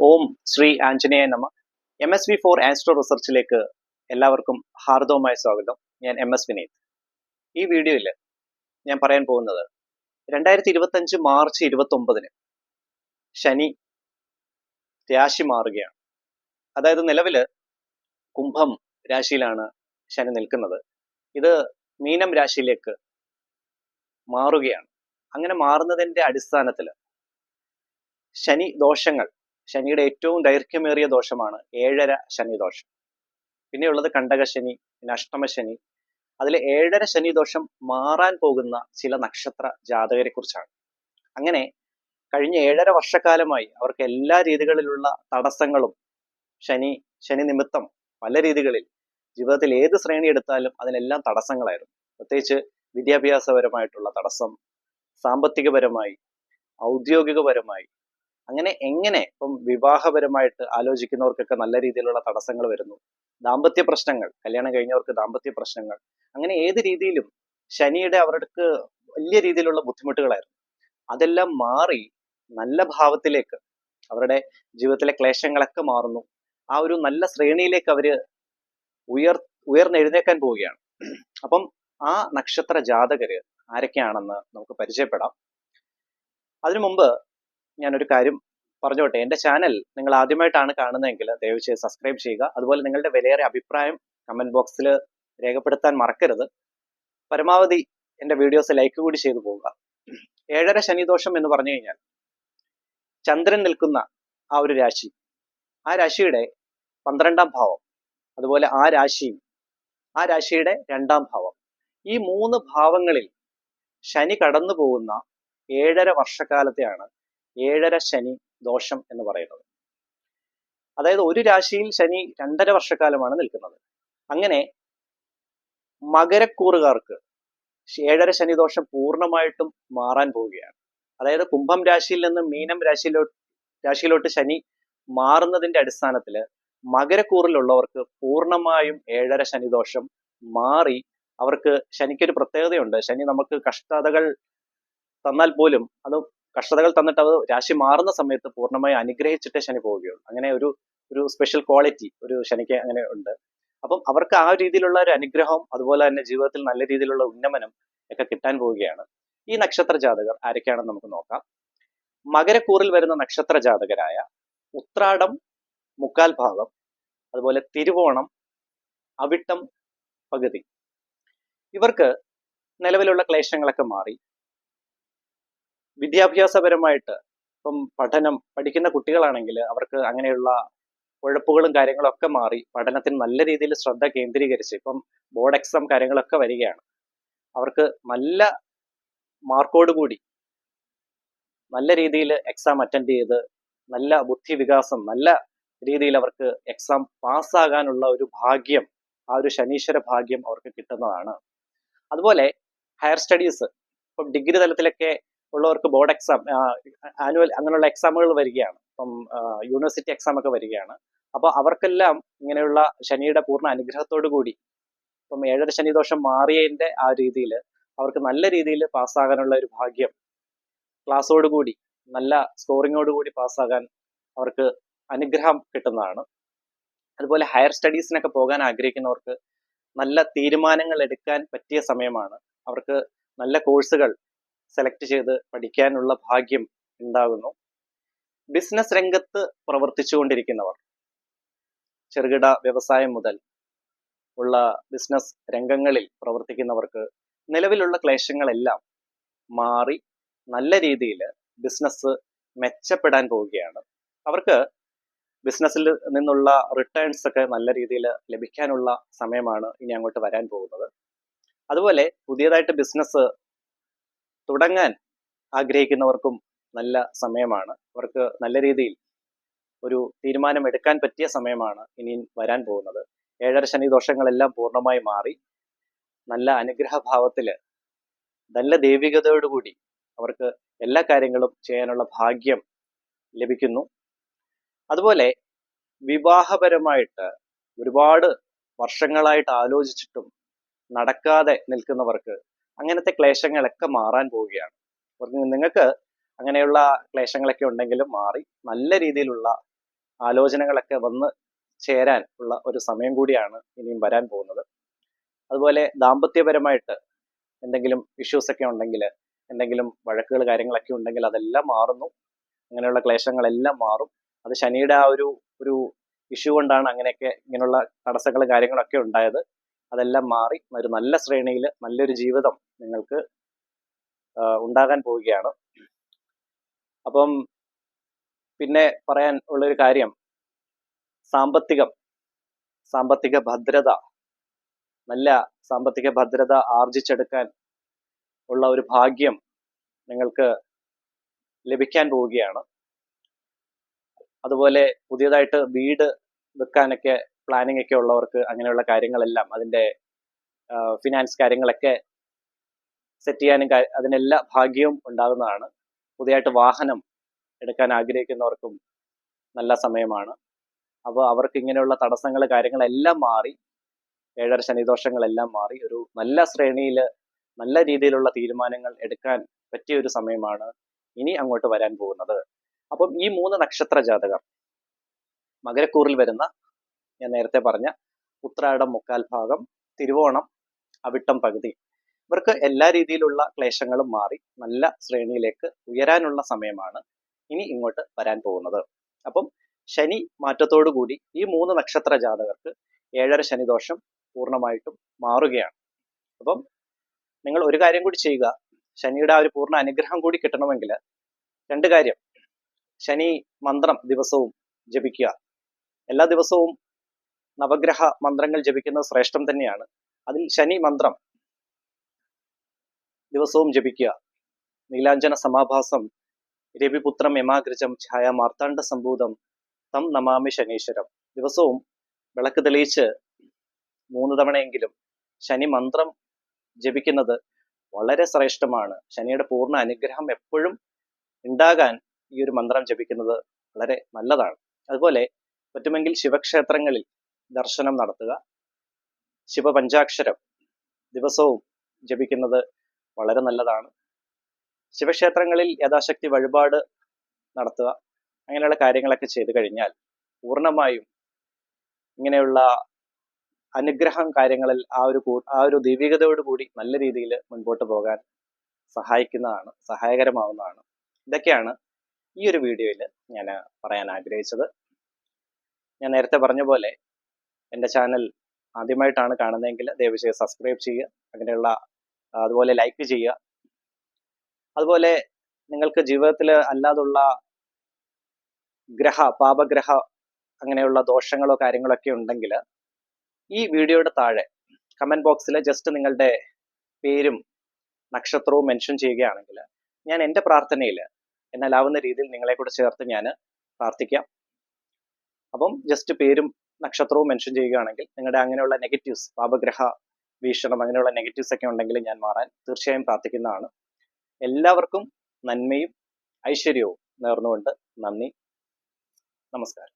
ഓം ശ്രീ ആഞ്ജനേയ നമ. M S V four astro റിസർച്ചിലേക്ക് എല്ലാവർക്കും ഹാർദവമായ സ്വാഗതം. ഞാൻ എം എസ് വിനീത്. ഈ വീഡിയോയിൽ ഞാൻ പറയാൻ പോകുന്നത് രണ്ടായിരത്തി ഇരുപത്തഞ്ച് മാർച്ച് ഇരുപത്തി ഒമ്പതിന് ശനി രാശി മാറുകയാണ്. അതായത് നിലവിൽ കുംഭം രാശിയിലാണ് ശനി നിൽക്കുന്നത്. ഇത് മീനം രാശിയിലേക്ക് മാറുകയാണ്. അങ്ങനെ മാറുന്നതിന്റെ അടിസ്ഥാനത്തിൽ ശനി ദോഷങ്ങൾ ശനിയുടെ ഏറ്റവും ദൈർഘ്യമേറിയ ദോഷമാണ് ഏഴര ശനി ദോഷം. പിന്നെയുള്ളത് കണ്ടകശനി പിന്നെ അഷ്ടമശനി. അതിൽ ഏഴര ശനി ദോഷം മാറാൻ പോകുന്ന ചില നക്ഷത്ര ജാതകരെ കുറിച്ചാണ് അങ്ങനെ കഴിഞ്ഞ ഏഴര വർഷക്കാലമായി അവർക്ക് എല്ലാ രീതികളിലുള്ള തടസ്സങ്ങളും ശനി ശനി നിമിത്തം പല രീതികളിൽ ജീവിതത്തിൽ ഏത് ശ്രേണി എടുത്താലും അതിനെല്ലാം തടസ്സങ്ങളായിരുന്നു. പ്രത്യേകിച്ച് വിദ്യാഭ്യാസപരമായിട്ടുള്ള തടസ്സം സാമ്പത്തികപരമായി ഔദ്യോഗികപരമായി അങ്ങനെ എങ്ങനെ ഇപ്പം വിവാഹപരമായിട്ട് ആലോചിക്കുന്നവർക്കൊക്കെ നല്ല രീതിയിലുള്ള തടസ്സങ്ങൾ വരുന്നു? ദാമ്പത്യ പ്രശ്നങ്ങൾ കല്യാണം കഴിഞ്ഞവർക്ക് ദാമ്പത്യ പ്രശ്നങ്ങൾ അങ്ങനെ ഏത് രീതിയിലും ശനിയുടെ അവർക്ക് വലിയ രീതിയിലുള്ള ബുദ്ധിമുട്ടുകളായിരുന്നു. അതെല്ലാം മാറി നല്ല ഭാവത്തിലേക്ക് അവരുടെ ജീവിതത്തിലെ ക്ലേശങ്ങളൊക്കെ മാറുന്നു. ആ ഒരു നല്ല ശ്രേണിയിലേക്ക് അവർ ഉയർ ഉയർന്നെഴുന്നേക്കാൻ പോവുകയാണ്. അപ്പം ആ നക്ഷത്ര ജാതകര് ആരൊക്കെയാണെന്ന് നമുക്ക് പരിചയപ്പെടാം. അതിനു മുമ്പ് ഞാനൊരു കാര്യം പറഞ്ഞോട്ടെ? എന്റെ ചാനൽ നിങ്ങൾ ആദ്യമായിട്ടാണ് കാണുന്നതെങ്കിൽ ദയവ് ചെയ്ത് സബ്സ്ക്രൈബ് ചെയ്യുക. അതുപോലെ നിങ്ങളുടെ വിലയേറെ അഭിപ്രായം കമന്റ് ബോക്സിൽ രേഖപ്പെടുത്താൻ മറക്കരുത്. പരമാവധി എന്റെ വീഡിയോസ് ലൈക്ക് കൂടി ചെയ്തു പോവുക. ഏഴര ശനിദോഷം എന്ന് പറഞ്ഞു കഴിഞ്ഞാൽ ചന്ദ്രൻ നിൽക്കുന്ന ആ ഒരു രാശി ആ രാശിയുടെ പന്ത്രണ്ടാം ഭാവം അതുപോലെ ആ രാശിയും ആ രാശിയുടെ രണ്ടാം ഭാവം. ഈ മൂന്ന് ഭാവങ്ങളിൽ ശനി കടന്നു പോകുന്ന ഏഴര വർഷക്കാലത്തെയാണ് ഏഴര ശനി ദോഷം എന്ന് പറയുന്നത്. അതായത് ഒരു രാശിയിൽ ശനി രണ്ടര വർഷക്കാലമാണ് നിൽക്കുന്നത്. അങ്ങനെ മകരക്കൂറുകാർക്ക് ഏഴര ശനി ദോഷം പൂർണമായിട്ടും മാറാൻ പോവുകയാണ്. അതായത് കുംഭം രാശിയിൽ നിന്ന് മീനം രാശിയിലോട്ട് രാശിയിലോട്ട് ശനി മാറുന്നതിന്റെ അടിസ്ഥാനത്തിൽ മകരക്കൂറിലുള്ളവർക്ക് പൂർണമായും ഏഴര ശനി ദോഷം മാറി അവർക്ക് ശനിക്കൊരു പ്രത്യേകതയുണ്ട്. ശനി നമുക്ക് കഷ്ടതകൾ തന്നാൽ പോലും അത് കഷ്ടതകൾ തന്നിട്ട് അത് രാശി മാറുന്ന സമയത്ത് പൂർണമായി അനുഗ്രഹിച്ചിട്ടേ ശനി പോവുകയുള്ളൂ. അങ്ങനെ ഒരു ഒരു സ്പെഷ്യൽ ക്വാളിറ്റി ഒരു ശനിക്ക് അങ്ങനെ ഉണ്ട്. അപ്പം അവർക്ക് ആ രീതിയിലുള്ള ഒരു അനുഗ്രഹം അതുപോലെ തന്നെ ജീവിതത്തിൽ നല്ല രീതിയിലുള്ള ഉന്നമനം ഒക്കെ കിട്ടാൻ പോവുകയാണ്. ഈ നക്ഷത്ര ജാതകർ ആരൊക്കെയാണെന്ന് നമുക്ക് നോക്കാം. മകരക്കൂറിൽ വരുന്ന നക്ഷത്ര ജാതകരായ ഉത്രാടം മുക്കാൽ ഭാഗം അതുപോലെ തിരുവോണം അവിട്ടം പകുതി. ഇവർക്ക് നിലവിലുള്ള ക്ലേശങ്ങളൊക്കെ മാറി. വിദ്യാഭ്യാസപരമായിട്ട് ഇപ്പം പഠനം പഠിക്കുന്ന കുട്ടികളാണെങ്കിൽ അവർക്ക് അങ്ങനെയുള്ള ഉഴപ്പുകളും കാര്യങ്ങളും ഒക്കെ മാറി പഠനത്തിന് നല്ല രീതിയിൽ ശ്രദ്ധ കേന്ദ്രീകരിച്ച് ഇപ്പം ബോർഡ് എക്സാം കാര്യങ്ങളൊക്കെ വരികയാണ്. അവർക്ക് നല്ല മാർക്കോടുകൂടി നല്ല രീതിയിൽ എക്സാം അറ്റൻഡ് ചെയ്ത് നല്ല ബുദ്ധി വികാസം നല്ല രീതിയിൽ അവർക്ക് എക്സാം പാസ്സാകാനുള്ള ഒരു ഭാഗ്യം ആ ഒരു ശനീശ്വര ഭാഗ്യം അവർക്ക് കിട്ടുന്നതാണ്. അതുപോലെ ഹയർ സ്റ്റഡീസ് ഇപ്പം ഡിഗ്രി തലത്തിലൊക്കെ ഉള്ളവർക്ക് ബോർഡ് എക്സാം ആനുവൽ അങ്ങനെയുള്ള എക്സാമുകൾ വരികയാണ്. ഇപ്പം യൂണിവേഴ്സിറ്റി എക്സാം ഒക്കെ വരികയാണ്. അപ്പോൾ അവർക്കെല്ലാം ഇങ്ങനെയുള്ള ശനിയുടെ പൂർണ അനുഗ്രഹത്തോടു കൂടി ഇപ്പം ഏഴര ശനി ദോഷം മാറിയതിന്റെ ആ രീതിയിൽ അവർക്ക് നല്ല രീതിയിൽ പാസ്സാകാനുള്ള ഒരു ഭാഗ്യം ക്ലാസ്സോട് കൂടി നല്ല സ്കോറിങ്ങോട് കൂടി പാസ്സാകാൻ അവർക്ക് അനുഗ്രഹം കിട്ടുന്നതാണ്. അതുപോലെ ഹയർ സ്റ്റഡീസിനൊക്കെ പോകാൻ ആഗ്രഹിക്കുന്നവർക്ക് നല്ല തീരുമാനങ്ങൾ എടുക്കാൻ പറ്റിയ സമയമാണ്. അവർക്ക് നല്ല കോഴ്സുകൾ സെലക്ട് ചെയ്ത് പഠിക്കാനുള്ള ഭാഗ്യം ഉണ്ടാകുന്നു. ബിസിനസ് രംഗത്ത് പ്രവർത്തിച്ചുകൊണ്ടിരിക്കുന്നവർ ചെറുകിട വ്യവസായം മുതൽ ഉള്ള ബിസിനസ് രംഗങ്ങളിൽ പ്രവർത്തിക്കുന്നവർക്ക് നിലവിലുള്ള ക്ലേശങ്ങളെല്ലാം മാറി നല്ല രീതിയിൽ ബിസിനസ് മെച്ചപ്പെടാൻ പോവുകയാണ്. അവർക്ക് ബിസിനസ്സിൽ നിന്നുള്ള റിട്ടേൺസ് ഒക്കെ നല്ല രീതിയിൽ ലഭിക്കാനുള്ള സമയമാണ് ഇനി അങ്ങോട്ട് വരാൻ പോകുന്നത്. അതുപോലെ പുതിയതായിട്ട് ബിസിനസ് തുടങ്ങാൻ ആഗ്രഹിക്കുന്നവർക്കും നല്ല സമയമാണ്. അവർക്ക് നല്ല രീതിയിൽ ഒരു തീരുമാനം എടുക്കാൻ പറ്റിയ സമയമാണ് ഇനിയും വരാൻ പോകുന്നത്. ഏഴര ശനി ദോഷങ്ങളെല്ലാം പൂർണമായി മാറി. നല്ല അനുഗ്രഹഭാവത്തിൽ നല്ല ദൈവികതയോടുകൂടി അവർക്ക് എല്ലാ കാര്യങ്ങളും ചെയ്യാനുള്ള ഭാഗ്യം ലഭിക്കുന്നു. അതുപോലെ വിവാഹപരമായിട്ട് ഒരുപാട് വർഷങ്ങളായിട്ട് ആലോചിച്ചിട്ടും നടക്കാതെ നിൽക്കുന്നവർക്ക് അങ്ങനത്തെ ക്ലേശങ്ങളൊക്കെ മാറാൻ പോവുകയാണ്. നിങ്ങൾക്ക് അങ്ങനെയുള്ള ക്ലേശങ്ങളൊക്കെ ഉണ്ടെങ്കിലും മാറി നല്ല രീതിയിലുള്ള ആലോചനകളൊക്കെ വന്ന് ചേരാൻ ഉള്ള ഒരു സമയം കൂടിയാണ് ഇനിയും വരാൻ പോകുന്നത്. അതുപോലെ ദാമ്പത്യപരമായിട്ട് എന്തെങ്കിലും ഇഷ്യൂസ് ഒക്കെ ഉണ്ടെങ്കിൽ എന്തെങ്കിലും വഴക്കുകൾ കാര്യങ്ങളൊക്കെ ഉണ്ടെങ്കിൽ അതെല്ലാം മാറുന്നു. അങ്ങനെയുള്ള ക്ലേശങ്ങളെല്ലാം മാറും. അത് ശനിയുടെ ആ ഒരു ഒരു ഇഷ്യൂ കൊണ്ടാണ് അങ്ങനെയൊക്കെ ഇങ്ങനെയുള്ള തടസ്സങ്ങൾ കാര്യങ്ങളൊക്കെ ഉണ്ടായത്. അതെല്ലാം മാറി ഒരു നല്ല ശ്രേണിയിൽ നല്ലൊരു ജീവിതം നിങ്ങൾക്ക് ഉണ്ടാകാൻ പോവുകയാണ്. അപ്പം പിന്നെ പറയാൻ ഉള്ളൊരു കാര്യം. സാമ്പത്തികം സാമ്പത്തിക ഭദ്രത നല്ല സാമ്പത്തിക ഭദ്രത ആർജിച്ചെടുക്കാൻ ഉള്ള ഒരു ഭാഗ്യം നിങ്ങൾക്ക് ലഭിക്കാൻ പോവുകയാണ്. അതുപോലെ പുതിയതായിട്ട് വീട് വെക്കാനൊക്കെ പ്ലാനിങ് ഒക്കെ ഉള്ളവർക്ക് അങ്ങനെയുള്ള കാര്യങ്ങളെല്ലാം അതിന്റെ ഫിനാൻസ് കാര്യങ്ങളൊക്കെ സെറ്റ് ചെയ്യാനും അതിനെല്ലാ ഭാഗ്യവും ഉണ്ടാകുന്നതാണ്. പുതിയതായിട്ട് വാഹനം എടുക്കാൻ ആഗ്രഹിക്കുന്നവർക്കും നല്ല സമയമാണ്. അപ്പോൾ അവർക്ക് ഇങ്ങനെയുള്ള തടസ്സങ്ങൾ കാര്യങ്ങളെല്ലാം മാറി ഏഴര ശനിദോഷങ്ങളെല്ലാം മാറി ഒരു നല്ല ശ്രേണിയിൽ നല്ല രീതിയിലുള്ള തീരുമാനങ്ങൾ എടുക്കാൻ പറ്റിയ ഒരു സമയമാണ് ഇനി അങ്ങോട്ട് വരാൻ പോകുന്നത്. അപ്പം ഈ മൂന്ന് നക്ഷത്ര ജാതകർ മകരക്കൂറിൽ വരുന്ന ഞാൻ നേരത്തെ പറഞ്ഞ ഉത്രാടം മുക്കാൽ ഭാഗം തിരുവോണം അവിട്ടം പകുതി. ഇവർക്ക് എല്ലാ രീതിയിലുള്ള ക്ലേശങ്ങളും മാറി നല്ല ശ്രേണിയിലേക്ക് ഉയരാനുള്ള സമയമാണ് ഇനി ഇങ്ങോട്ട് വരാൻ പോകുന്നത്. അപ്പം ശനി കൂടി ഈ മൂന്ന് നക്ഷത്ര ജാതകർക്ക് ഏഴര ശനിദോഷം പൂർണമായിട്ടും മാറുകയാണ്. അപ്പം നിങ്ങൾ ഒരു കാര്യം കൂടി ചെയ്യുക. ശനിയുടെ ആ ഒരു പൂർണ അനുഗ്രഹം കൂടി കിട്ടണമെങ്കിൽ രണ്ട് കാര്യം. ശനി മന്ത്രം ദിവസവും ജപിക്കുക. എല്ലാ ദിവസവും നവഗ്രഹ മന്ത്രങ്ങൾ ജപിക്കുന്നത് ശ്രേഷ്ഠം തന്നെയാണ്. അതിൽ ശനി മന്ത്രം ദിവസവും ജപിക്കുക. നീലാഞ്ജന സമാഭാസം രവിപുത്രം യമാഗ്രജം ഛായ മാർത്താണ്ഡ സംഭൂതം തം നമാമി ശനീശ്വരം. ദിവസവും വിളക്ക് തെളിയിച്ച് മൂന്ന് തവണയെങ്കിലും ശനി മന്ത്രം ജപിക്കുന്നത് വളരെ ശ്രേഷ്ഠമാണ്. ശനിയുടെ പൂർണ അനുഗ്രഹം എപ്പോഴും ഉണ്ടാകാൻ ഈ ഒരു മന്ത്രം ജപിക്കുന്നത് വളരെ നല്ലതാണ്. അതുപോലെ പറ്റുമെങ്കിൽ ശിവക്ഷേത്രങ്ങളിൽ ദർശനം നടത്തുക. ശിവപഞ്ചാക്ഷരം ദിവസവും ജപിക്കുന്നത് വളരെ നല്ലതാണ്. ശിവക്ഷേത്രങ്ങളിൽ യഥാശക്തി വഴിപാട് നടത്തുക അങ്ങനെയുള്ള കാര്യങ്ങളൊക്കെ ചെയ്തു കഴിഞ്ഞാൽ പൂർണമായും ഇങ്ങനെയുള്ള അനുഗ്രഹം കാര്യങ്ങളിൽ ആ ഒരു ആ ഒരു ദൈവികതയോടുകൂടി നല്ല രീതിയിൽ മുൻപോട്ട് പോകാൻ സഹായിക്കുന്നതാണ് സഹായകരമാവുന്നതാണ്. ഇതൊക്കെയാണ് ഈ ഒരു വീഡിയോയിൽ ഞാൻ പറയാൻ ആഗ്രഹിച്ചത്. ഞാൻ നേരത്തെ പറഞ്ഞ പോലെ എന്റെ ചാനൽ ആദ്യമായിട്ടാണ് കാണുന്നതെങ്കിൽ ദയവ് ചെയ്ത് സബ്സ്ക്രൈബ് ചെയ്യുക അങ്ങനെയുള്ള അതുപോലെ ലൈക്ക് ചെയ്യുക. അതുപോലെ നിങ്ങൾക്ക് ജീവിതത്തിൽ അല്ലാതുള്ള ഗ്രഹ പാപഗ്രഹ അങ്ങനെയുള്ള ദോഷങ്ങളോ കാര്യങ്ങളോ ഒക്കെ ഉണ്ടെങ്കിൽ ഈ വീഡിയോയുടെ താഴെ കമന്റ് ബോക്സിൽ ജസ്റ്റ് നിങ്ങളുടെ പേരും നക്ഷത്രവും മെൻഷൻ ചെയ്യുകയാണെങ്കിൽ ഞാൻ എന്റെ പ്രാർത്ഥനയിൽ എന്നാലാവുന്ന രീതിയിൽ നിങ്ങളെ കൂടെ ചേർത്ത് ഞാൻ പ്രാർത്ഥിക്കാം. അപ്പം ജസ്റ്റ് പേരും നക്ഷത്രവും മെൻഷൻ ചെയ്യുകയാണെങ്കിൽ നിങ്ങളുടെ അങ്ങനെയുള്ള നെഗറ്റീവ്സ് പാപഗ്രഹ വീക്ഷണം അങ്ങനെയുള്ള നെഗറ്റീവ്സ് ഒക്കെ ഉണ്ടെങ്കിൽ ഞാൻ മാറാൻ തീർച്ചയായും പ്രാർത്ഥിക്കുന്നതാണ്. എല്ലാവർക്കും നന്മയും ഐശ്വര്യവും നേർന്നുകൊണ്ട് നന്ദി. നമസ്കാരം.